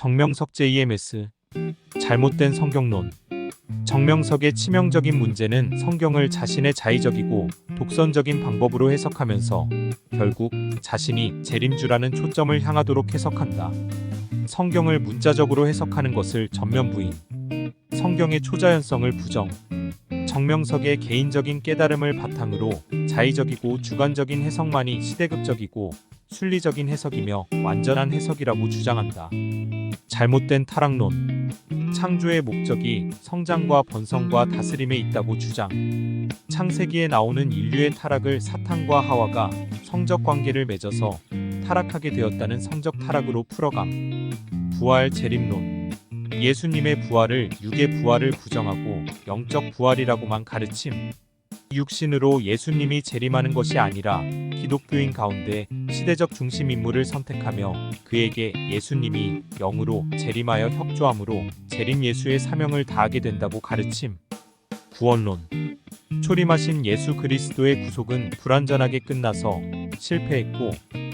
정명석 JMS 잘못된 성경론 정명석의 치명적인 문제는 성경을 자신의 자의적이고 독선적인 방법으로 해석하면서 결국 자신이 재림주라는 초점을 향하도록 해석한다. 성경을 문자적으로 해석하는 것을 전면 부인. 성경의 초자연성을 부정. 정명석의 개인적인 깨달음을 바탕으로 자의적이고 주관적인 해석만이 시대극적이고 순리적인 해석이며 완전한 해석이라고 주장한다. 잘못된 타락론. 창조의 목적이 성장과 번성과 다스림에 있다고 주장. 창세기에 나오는 인류의 타락을 사탄과 하와가 성적 관계를 맺어서 타락하게 되었다는 성적 타락으로 풀어감. 부활 재림론. 예수님의 부활을 육의 부활을 부정하고 영적 부활이라고만 가르침. 육신으로 예수님이 재림하는 것이 아니라 기독교인 가운데 시대적 중심 인물을 선택하며 그에게 예수님이 영으로 재림하여 협조함으로 재림 예수의 사명을 다하게 된다고 가르침. 구원론. 초림하신 예수 그리스도의 구속은 불완전하게 끝나서 실패했고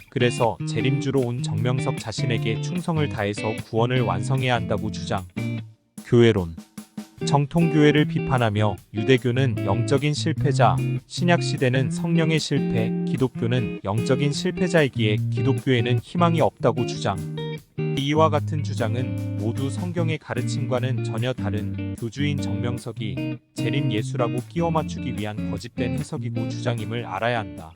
그래서 재림주로 온 정명석 자신에게 충성을 다해서 구원을 완성해야 한다고 주장. 교회론. 정통교회를 비판하며 유대교는 영적인 실패자, 신약 시대는 성령의 실패, 기독교는 영적인 실패자이기에 기독교에는 희망이 없다고 주장. 이와 같은 주장은 모두 성경의 가르침과는 전혀 다른 교주인 정명석이 재림 예수라고 끼워 맞추기 위한 거짓된 해석이고 주장임을 알아야 한다.